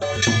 কৃষ্ণ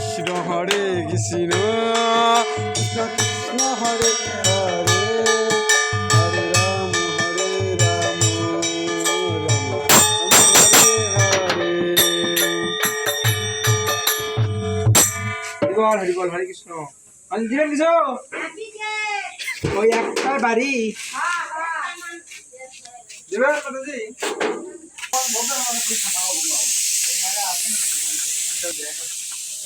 কৃষ্ণ হরে কৃষ্ণ কৃষ্ণ কৃষ্ণ হরে হরে হরে রাম হরে কৃষ্ণ। আমি কিছু ওই একটাই বাড়ি। দেবেন কৃষ্ণ বল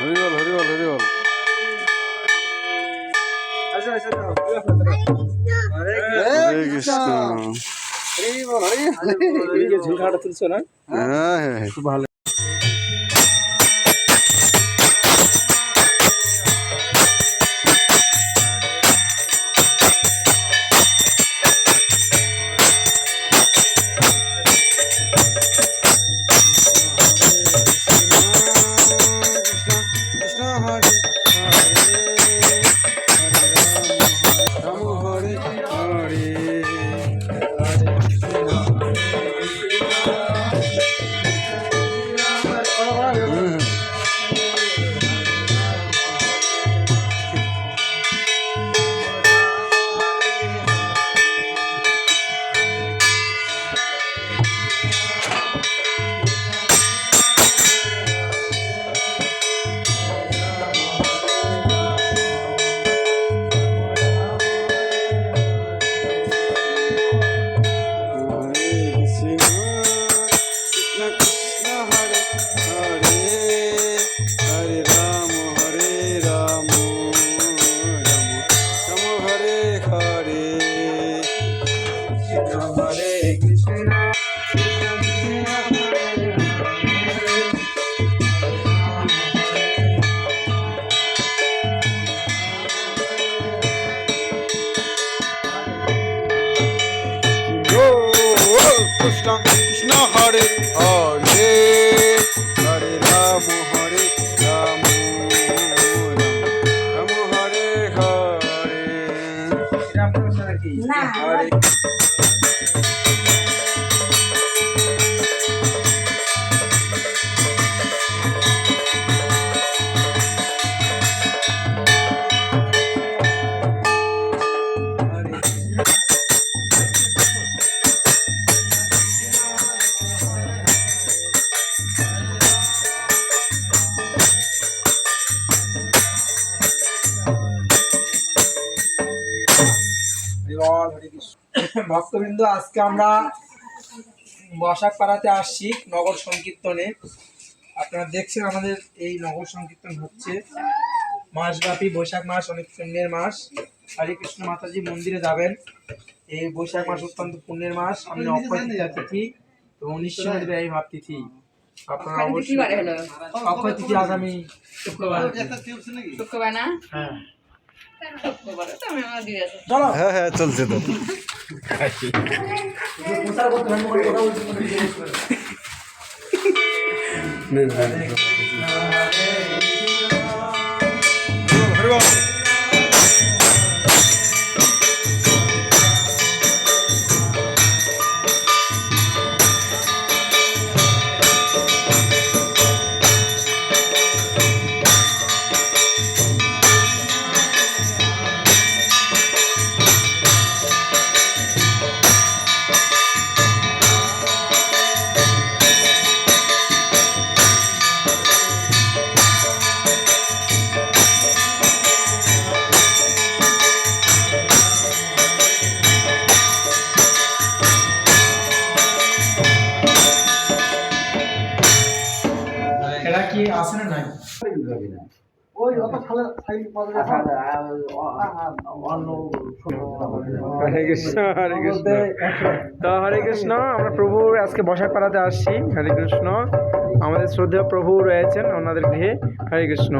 বল হরিবল হরিবল। হরে কৃষ্ণ। হরি বল হরি। তুলছো না হ্যাঁ হ্যাঁ। খুব ভালো। কৃষ্ণ হরে ভক্তবৃন্দ আজকে আমরা বসাক পাড়াতে আসছি নগর সংকীর্তনে। আপনারা দেখছেন আমাদের এই নগর সংকীর্তন হচ্ছে। মাসব্যাপী বৈশাখ মাস অনেক পুণ্যের মাস। হরে কৃষ্ণ মাতাজি মন্দিরে যাবেন। এই বৈশাখ মাস অত্যন্ত পুণ্যের মাস। সামনে অক্ষয় তৃতীয়া তিথি এবং নিশ্চয় এই ভাব তিথি আপনারা অবশ্যই অক্ষয় তিথি আগামী শুক্রবার। শুক্রবার না? হ্যাঁ। হ্যাঁ হ্যাঁ চলছে তো। প্রচার হরে কৃষ্ণ হরে কৃষ্ণ। তো হরে কৃষ্ণ আমরা প্রভুর আজকে বসাক পাড়াতে আসছি। হরে কৃষ্ণ আমাদের শ্রদ্ধেয় প্রভু রয়েছেন ওনাদের গৃহে। হরে কৃষ্ণ।